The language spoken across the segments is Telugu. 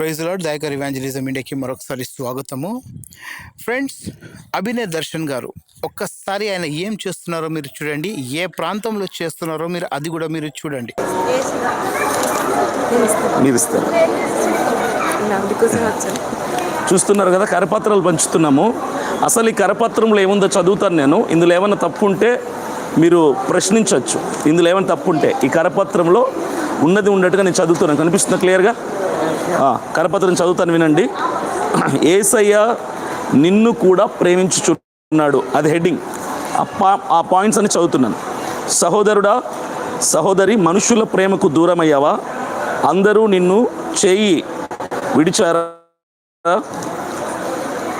ప్రైజ్ లాడ్ దాయకర్ ఇవాంజలిజం ఇండియాకి మరొకసారి స్వాగతము. ఫ్రెండ్స్ అభినయ్ దర్శన్ గారు ఒక్కసారి ఆయన ఏం చేస్తున్నారో మీరు చూడండి ఏ ప్రాంతంలో చేస్తున్నారో మీరు అది కూడా మీరు చూడండి. చూస్తున్నారు కదా కరపత్రాలు పంచుతున్నాము. అసలు ఈ కరపత్రంలో ఏముందో చదువుతాను నేను. ఇందులో ఏమైనా తప్పు ఉంటే మీరు ప్రశ్నించవచ్చు. ఇందులో ఏమైనా తప్పు ఉంటే ఈ కరపత్రంలో ఉన్నది ఉన్నట్టుగా నేను చదువుతున్నాను కనిపిస్తున్న క్లియర్గా? కరపత్రం చదువుతాను వినండి. ఏసయ్య నిన్ను కూడా ప్రేమించుచున్నాడు. అది హెడ్డింగ్. ఆ పా ఆ పాయింట్స్ అని చదువుతున్నాను. సహోదరుడా సహోదరి మనుషుల ప్రేమకు దూరమయ్యావా? అందరూ నిన్ను చేయి విడిచారా?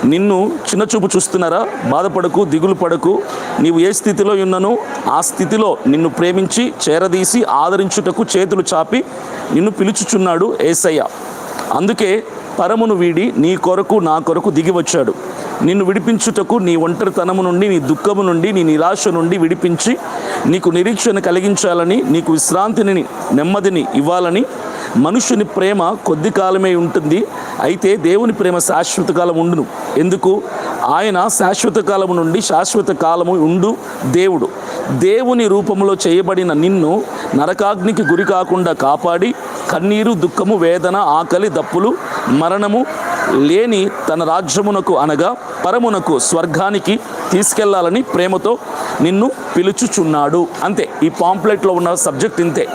నిన్ను చిన్నచూపు చూస్తున్నారా? బాధపడకు దిగులు పడకు. నీవు ఏ స్థితిలో ఉన్ననో ఆ స్థితిలో నిన్ను ప్రేమించి చేరదీసి ఆదరించుటకు చేతులు చాపి నిన్ను పిలుచుచున్నాడు ఏసయ్య. అందుకే పరమును వీడి నీ కొరకు నా కొరకు దిగి వచ్చాడు. నిన్ను విడిపించుటకు నీ ఒంటరితనము నుండి నీ దుఃఖము నుండి నీ నిరాశ నుండి విడిపించి నీకు నిరీక్షణ కలిగించాలని నీకు విశ్రాంతిని నెమ్మదిని ఇవ్వాలని మనుషుని ప్రేమ కొద్ది కాలమే ఉంటుంది. అయితే దేవుని ప్రేమ శాశ్వత కాలం ఉండును. ఎందుకు? ఆయన శాశ్వత కాలము నుండి శాశ్వత కాలము ఉండు దేవుడు. దేవుని రూపంలో చేయబడిన నిన్ను నరకాగ్నికి గురి కాకుండా కాపాడి కన్నీరు దుఃఖము వేదన ఆకలి దప్పులు మరణము లేని తన రాజ్యమునకు అనగా పరమునకు స్వర్గానికి తీసుకెళ్ళాలని ప్రేమతో నిన్ను పిలుచుచున్నాడు. అంతే. ఈ పాంప్లెట్లో ఉన్న సబ్జెక్ట్ ఇంతే.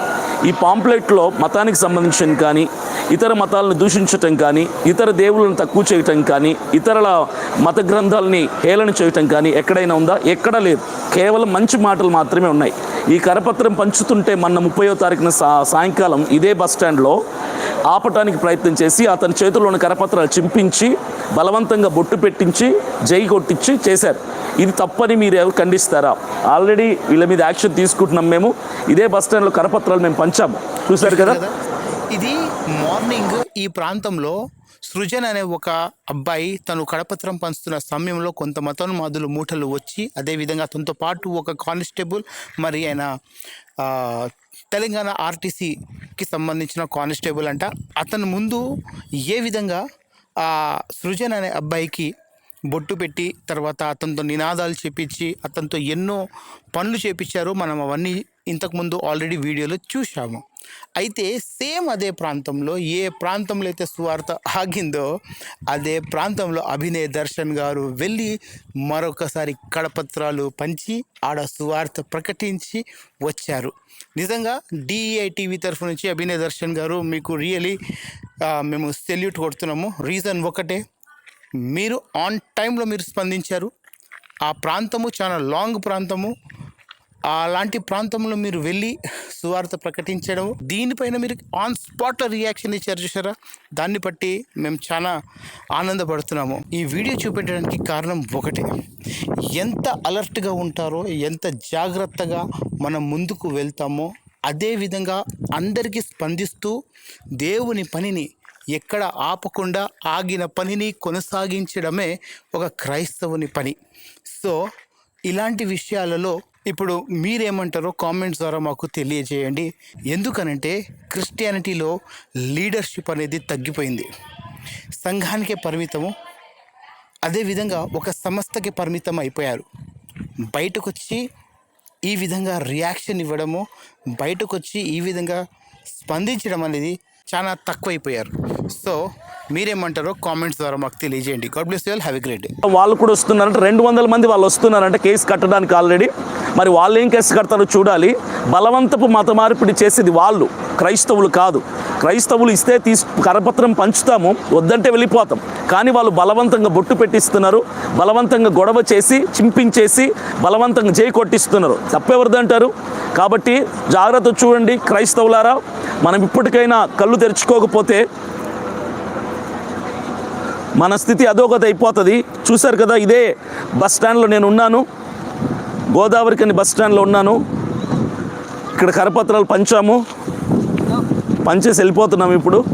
ఈ పాంప్లెట్లో మతానికి సంబంధించిన కానీ ఇతర మతాలను దూషించటం కానీ ఇతర దేవుళ్ళను తక్కువ చేయటం కానీ ఇతరుల మత గ్రంథాలని హేళన చేయటం కానీ ఎక్కడైనా ఉందా? ఎక్కడా లేదు. కేవలం మంచి మాటలు మాత్రమే ఉన్నాయి. ఈ కరపత్రం పంచుతుంటే మొన్న ముప్పయో తారీఖున సా సాయంకాలం ఇదే బస్ స్టాండ్లో ఆపటానికి ప్రయత్నం చేసి అతని చేతుల్లో ఉన్న కరపత్రాలు చింపించి బలవంతంగా బొట్టు పెట్టించి జై కొట్టించి చేశారు. ఇది తప్పని మీరు ఎవరు ఖండిస్తారా? ఆల్రెడీ వీళ్ళ మీద యాక్షన్ తీసుకుంటున్నాం మేము. ఇదే బస్ స్టాండ్లో కరపత్రాలు మేము పంచాము. చూశారు కదా? ఇది మార్నింగ్ ఈ ప్రాంతంలో సృజన్ అనే ఒక అబ్బాయి తను కడపత్రం పంచుతున్న సమయంలో కొంత మతోన్మాదులు మూటలు వచ్చి అదేవిధంగా అతనితో పాటు ఒక కానిస్టేబుల్ మరి ఆయన తెలంగాణ ఆర్టీసీకి సంబంధించిన కానిస్టేబుల్ అంట. అతను ముందు ఏ విధంగా ఆ సృజన్ అనే అబ్బాయికి బొట్టు పెట్టి తర్వాత అతనితో నినాదాలు చేపించి అతనితో ఎన్నో పనులు చేపించారు. మనం అవన్నీ ఇంతకుముందు ఆల్రెడీ వీడియోలో చూసాము అయితే సేమ్ అదే ప్రాంతంలో ఏ ప్రాంతంలో అయితే సువార్త ఆగిందో అదే ప్రాంతంలో అభినయ్ దర్శన్ గారు వెళ్ళి మరొకసారి కడపత్రాలు పంచి ఆడ సువార్త ప్రకటించి వచ్చారు. నిజంగా డిఐటీవీ తరఫు నుంచి అభినయ దర్శన్ గారు మీకు రియలీ మేము సెల్యూట్ కొడుతున్నాము. రీజన్ ఒకటే మీరు ఆన్ టైంలో మీరు స్పందించారు. ఆ ప్రాంతము చాలా లాంగ్ ప్రాంతము. అలాంటి ప్రాంతంలో మీరు వెళ్ళి సువార్త ప్రకటించడం దీనిపైన మీరు ఆన్ స్పాట్లో రియాక్షన్ ఇచ్చారు చూసారా? దాన్ని బట్టి మేము చాలా ఆనందపడుతున్నాము. ఈ వీడియో చూపెట్టడానికి కారణం ఒకటే ఎంత అలర్ట్గా ఉంటారో ఎంత జాగ్రత్తగా మనం ముందుకు వెళ్తామో అదేవిధంగా అందరికీ స్పందిస్తూ దేవుని పనిని ఎక్కడ ఆపకుండా ఆగిన పనిని కొనసాగించడమే ఒక క్రైస్తవుని పని. సో ఇలాంటి విషయాలలో ఇప్పుడు మీరేమంటారో కామెంట్స్ ద్వారా మాకు తెలియజేయండి. ఎందుకనంటే క్రిస్టియానిటీలో లీడర్షిప్ అనేది తగ్గిపోయింది. సంఘానికే పరిమితము. అదేవిధంగా ఒక సంస్థకి పరిమితం అయిపోయారు బయటకు వచ్చి ఈ విధంగా రియాక్షన్ ఇవ్వడము బయటకు వచ్చి ఈ విధంగా స్పందించడం అనేది చాలా తక్కువైపోయారు. సో మీరేమంటారో కామెంట్స్ ద్వారా మాకు తెలియజేయండి. God bless you have a great వాళ్ళు కూడా వస్తున్నారంటే రెండు వందల మంది వాళ్ళు వస్తున్నారంటే కేసు కట్టడానికి ఆల్రెడీ మరి వాళ్ళు ఏం కేసు కడతారో చూడాలి. బలవంతపు మత మార్పిడి చేసేది వాళ్ళు. క్రైస్తవులు కాదు. క్రైస్తవులు ఇస్తే తీసు కరపత్రం పంచుతాము. వద్దంటే వెళ్ళిపోతాం. కానీ వాళ్ళు బలవంతంగా బొట్టు పెట్టిస్తున్నారు. బలవంతంగా గొడవ చేసి చింపించేసి బలవంతంగా జై కొట్టిస్తున్నారు. తప్పెవరిదంటారు కాబట్టి జాగ్రత్త చూడండి క్రైస్తవులారా. మనం ఇప్పటికైనా కళ్ళు తెరుచుకోకపోతే మన స్థితి అధోగతి అయిపోతుంది. చూశారు కదా ఇదే బస్ స్టాండ్లో నేను ఉన్నాను గోదావరి కని బస్ స్టాండ్లో ఉన్నాను. ఇక్కడ కరపత్రాలు పంచాము. పంచేసి వెళ్ళిపోతున్నాం ఇప్పుడు.